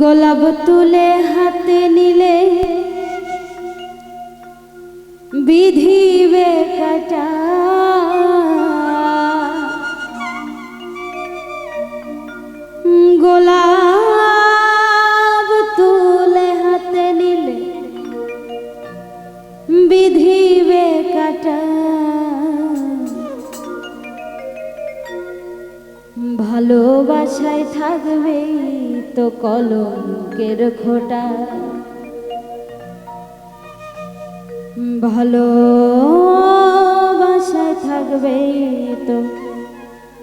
গোলাপ তুলে হাতে নিলে বিধিবে কাটা তো কলঙ্কের খোটা ভালো বাসায় থাকবে তো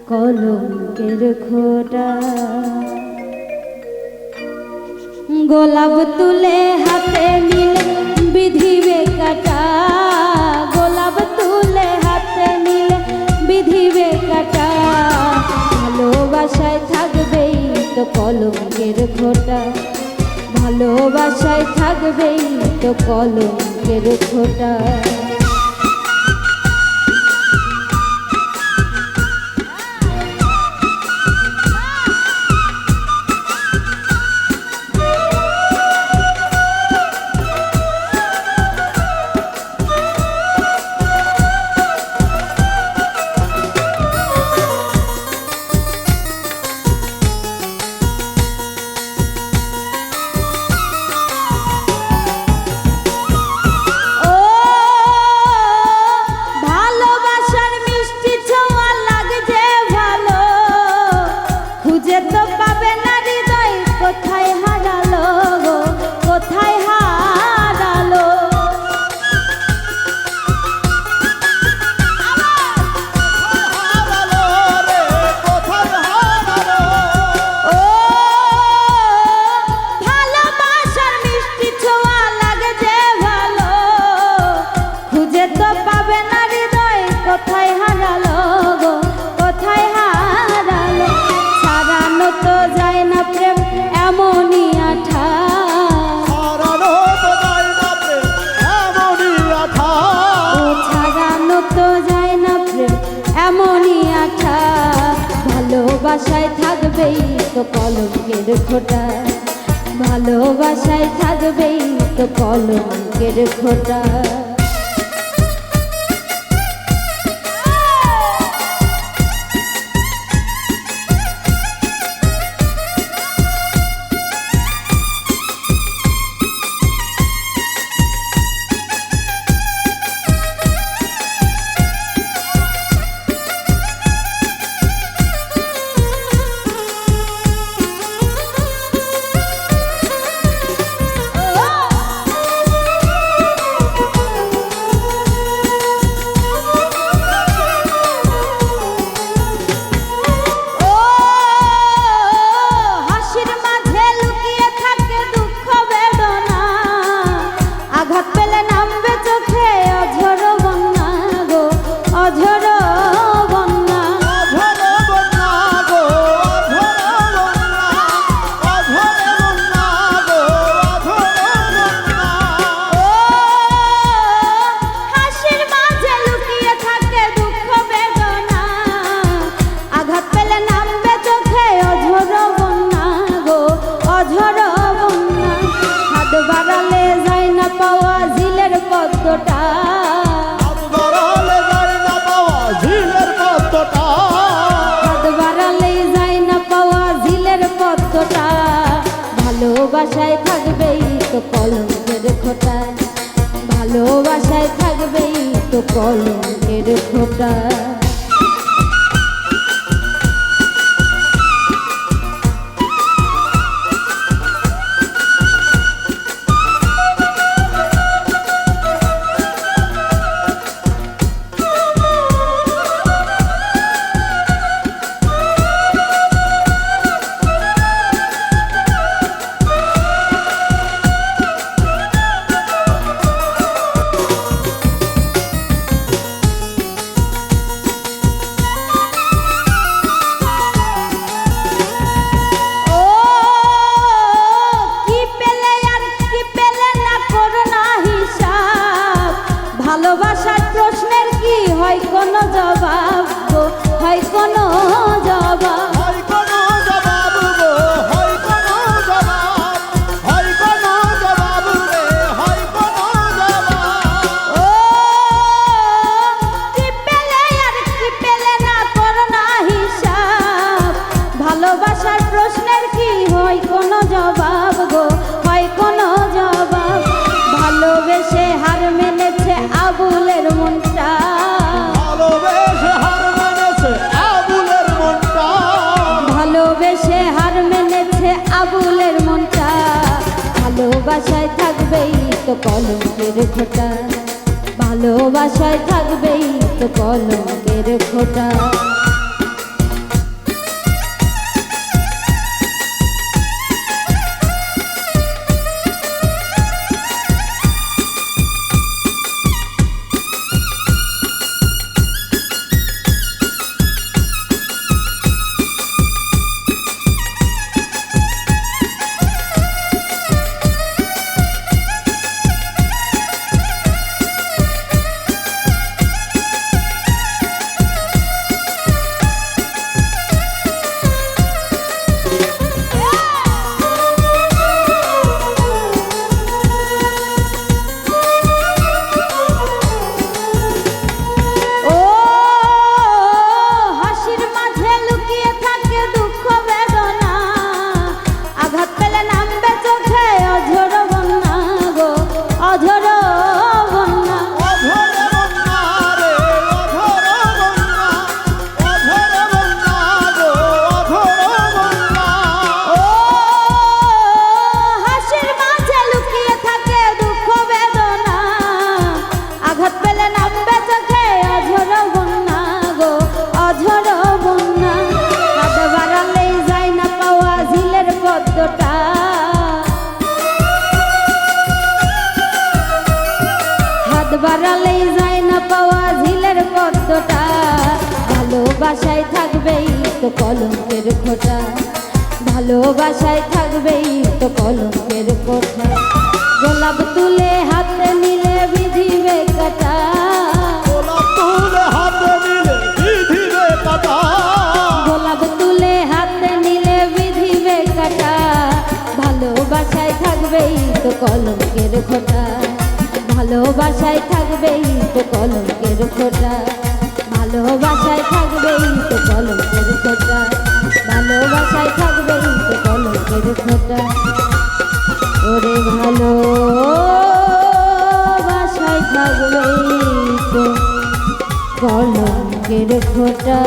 কলঙ্কের খোটা গোলাপ তুলে হাতে নিলে বিধিবে কাটা কলঙ্কের খোটা। ভালোবাসায় থাকবেই তো কলঙ্কের খোটা। ভালোবাসায় থাকবেই তো কলঙ্কের খোটা। ভালোবাসায় থাকবেই তো কলঙ্কের খোটা। ভালোবাসায় থাকবেই তো কলমের খোটায় ভালোবাসায় থাকবেই তো কলমের খোটায় ভালোবাসায় থাকবেই তো কলঙ্কের খোটা। ভালোবাসায় থাকবেই তো কলঙ্কের খোটা। বাড়ালেই যায় না পাওয়া ঝিলের পদ্মটা। ভালোবাসায় থাকবেই তো কলঙ্কের খোটা। ভালোবাসায় থাকবেই তো কলঙ্কের কোঠা গোলাপ তুলে হাতে নিলে বিধিবে কাটা গোলাপ তুলে হাতে নিলে বিধিবে কাটা গোলাপ তুলে হাতে নিলে বিধিবে কাটা ভালোবাসায় থাকবেই তো কলঙ্কের খোটা। ভালোবাসায় থাকবেই তো কলঙ্কের খোটা। ভালোবাসায় থাকবেই তো কলঙ্কের খোটা। ভালোবাসায় থাকবেই তো কলঙ্কের খোটা। ওরে ভালো বাসায় থাকবেই তো কলঙ্কের খোটা।